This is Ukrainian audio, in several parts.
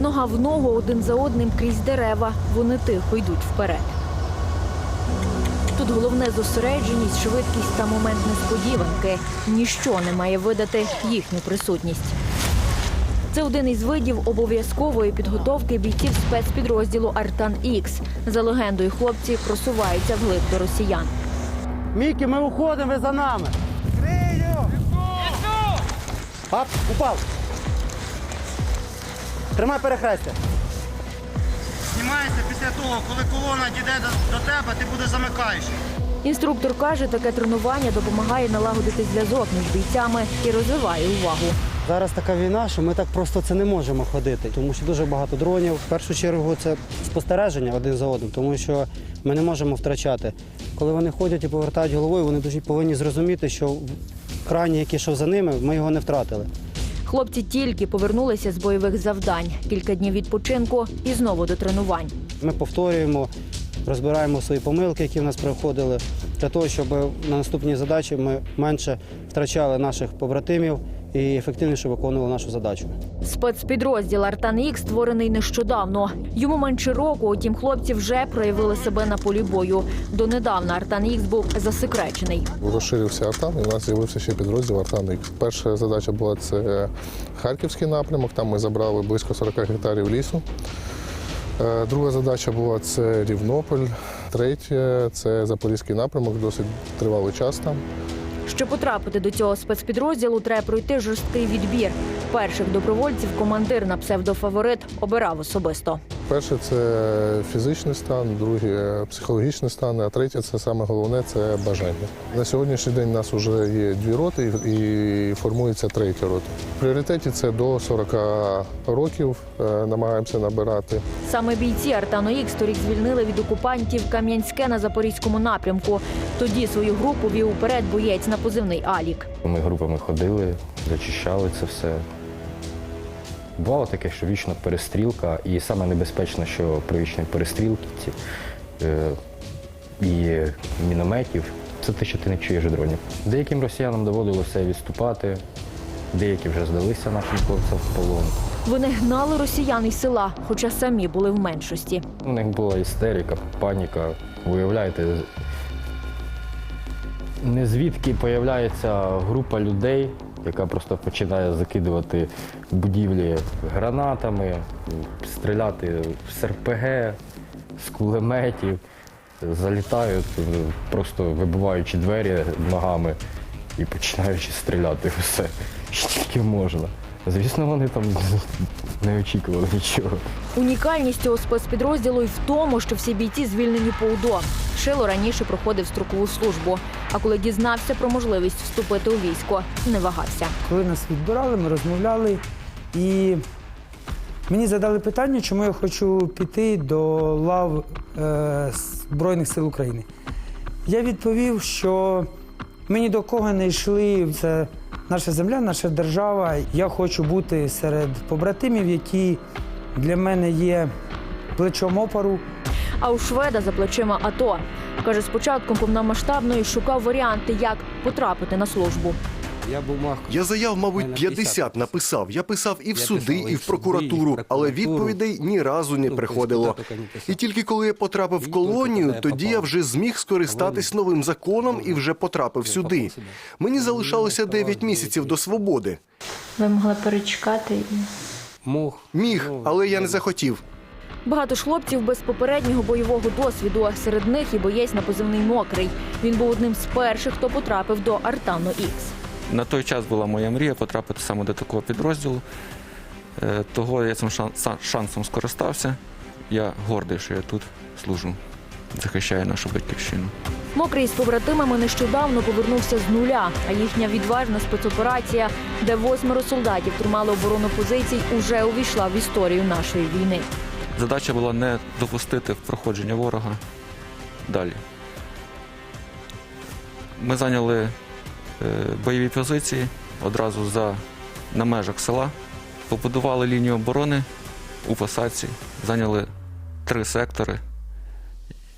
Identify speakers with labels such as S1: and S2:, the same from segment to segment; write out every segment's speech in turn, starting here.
S1: Нога в ногу один за одним крізь дерева. Вони тихо йдуть вперед. Тут головне зосередженість, швидкість та момент несподіванки. Ніщо не має видати їхню присутність. Це один із видів обов'язкової підготовки бійців спецпідрозділу Артан Ікс. За легендою, хлопці просуваються вглиб до росіян.
S2: Мікі, ми уходимо, ви за нами. Ап, упав. Тримай перехрестя.
S3: Знімається після того, коли колона дійде до, до тебе, ти будеш замикаючий.
S1: Інструктор каже, таке тренування допомагає налагодити зв'язок між бійцями і розвиває увагу.
S2: Зараз така війна, що ми так просто це не можемо ходити, тому що дуже багато дронів. В першу чергу це спостереження один за одним, тому що ми не можемо втрачати. Коли вони ходять і повертають головою, вони дуже повинні зрозуміти, що крайній, який йшов за ними, ми його не втратили.
S1: Хлопці тільки повернулися з бойових завдань. Кілька днів відпочинку і знову до тренувань.
S2: Ми повторюємо, розбираємо свої помилки, які в нас приходили, для того, щоб на наступні задачі ми менше втрачали наших побратимів і ефективніше виконували нашу задачу.
S1: Спецпідрозділ Артан Ікс створений нещодавно. Йому менше року, утім, хлопці вже проявили себе на полі бою. Донедавна Артан Ікс був засекречений.
S4: Розширився Артан, і у нас з'явився ще підрозділ Артан Ікс. Перша задача була це Харківський напрямок. Там ми забрали близько 40 гектарів лісу. Е, Друга задача була це Рівнополь. Третя це Запорізький напрямок, досить тривалий час там.
S1: Щоб потрапити до цього спецпідрозділу, треба пройти жорсткий відбір. Перших добровольців командир на псевдофаворит обирав особисто.
S4: Перше це фізичний стан, друге психологічний стан, а третє це саме головне це бажання. На сьогоднішній день у нас вже є дві роти і формується третя рота. В пріоритеті це до 40 років е, намагаємося набирати.
S1: Саме бійці Артану Ікс торік звільнили від окупантів Кам'янське на запорізькому напрямку. Тоді свою групу вів уперед боєць на позивний Алік.
S5: Ми групами ходили, зачищали це все. Бувало таке, що вічно перестрілка, і саме небезпечно, що при вічній перестрілці е, і мінометів це те, що ти не чуєш дронів. Деяким росіянам доводилося відступати, деякі вже здалися нашим хлопцям в полон.
S1: Вони гнали росіян із села, хоча самі були в меншості.
S5: У них була істерика, паніка. Уявляєте, не звідки появляється група людей, яка просто починає закидувати будівлі гранатами, стріляти з РПГ, з кулеметів, залітають, просто вибиваючи двері ногами і починаючи стріляти все, що тільки можна. Звісно, вони там не очікували нічого.
S1: Унікальність цього спецпідрозділу й в тому, що всі бійці звільнені по УДО. Шило раніше проходив строкову службу, а коли дізнався про можливість вступити у військо, не вагався.
S6: Коли нас відбирали, ми розмовляли, і мені задали питання, чому я хочу піти до лав е, Збройних сил України. Я відповів, що ми ні до кого не йшли. Це наша земля, наша держава. Я хочу бути серед побратимів, які для мене є плечом опору.
S1: А у шведа за плечима АТО. Каже, спочатку повномасштабної шукав варіанти, як потрапити на службу.
S7: Я заяв, мабуть, 50 написав. Я писав і в суди, і в прокуратуру, але відповідей ні разу не приходило. І тільки коли я потрапив в колонію, тоді я вже зміг скористатись новим законом і вже потрапив сюди. Мені залишалося 9 місяців до свободи.
S8: Ви могли перечекати
S7: Міг, але я не захотів.
S1: Багато ж хлопців без попереднього бойового досвіду. Серед них і боєць на позивний мокрий. Він був одним з перших, хто потрапив до Артану Ікс.
S9: На той час була моя мрія потрапити саме до такого підрозділу. Е, Того я цим шансом скористався. Я гордий, що я тут служу, захищаю нашу батьківщину.
S1: Мокрий з побратимами нещодавно повернувся з нуля, а їхня відважна спецоперація, де восьмеро солдатів тримали оборону позицій, уже увійшла в історію нашої війни.
S9: Задача була не допустити проходження ворога далі. Ми зайняли бойові позиції одразу за, на межах села, побудували лінію оборони у посадці, зайняли три сектори,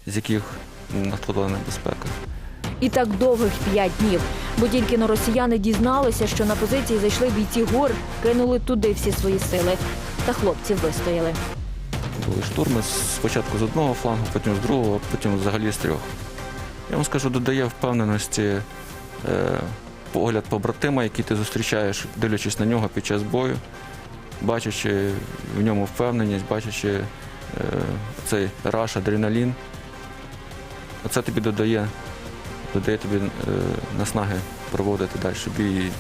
S9: з яких надходила небезпека.
S1: І так довгих п'ять днів. Бо тільки но росіяни дізналися, що на позиції зайшли бійці гор, кинули туди всі свої сили. Та хлопці вистояли.
S9: Були штурми спочатку з одного флангу, потім з другого, потім взагалі з трьох. Я вам скажу, додає впевненості е, погляд побратима, який ти зустрічаєш, дивлячись на нього під час бою, бачачи в ньому впевненість, бачачи е, цей раш, адреналін. Оце тобі додає, додає тобі е, наснаги проводити далі, бій,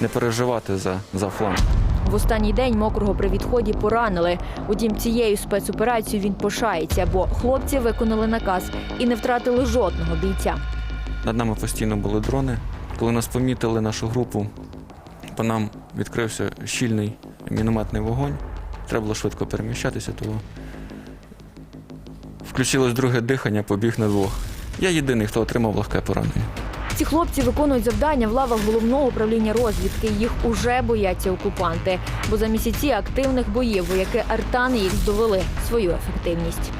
S9: не переживати за, за фланг.
S1: В останній день мокрого при відході поранили. Утім, цією спецоперацією він пишається, бо хлопці виконали наказ і не втратили жодного бійця.
S9: Над нами постійно були дрони. Коли нас помітили нашу групу, по нам відкрився щільний мінометний вогонь. Треба було швидко переміщатися, тому включилось друге дихання, побіг на двох. Я єдиний, хто отримав легке поранення.
S1: Ці хлопці виконують завдання в лавах головного управління розвідки. Їх уже бояться окупанти, бо за місяці активних боїв вояки Артани їх довели свою ефективність.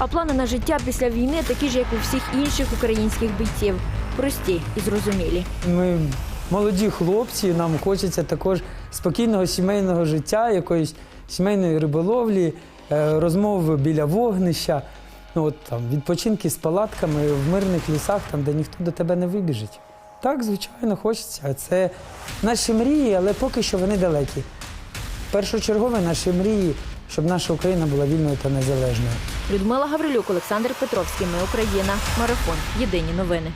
S1: А плани на життя після війни такі ж, як у всіх інших українських бійців, прості і зрозумілі.
S6: Ми молоді хлопці, нам хочеться також спокійного сімейного життя, якоїсь сімейної риболовлі, е, розмов біля вогнища, ну, от, там, відпочинки з палатками в мирних лісах, там, де ніхто до тебе не вибіжить. Так, звичайно, хочеться. Це наші мрії, але поки що вони далекі. Першочергове наші мрії, щоб наша Україна була вільною та незалежною.
S1: Людмила Гаврилюк, Олександр Петровський. Ми Україна. Марафон. Єдині новини.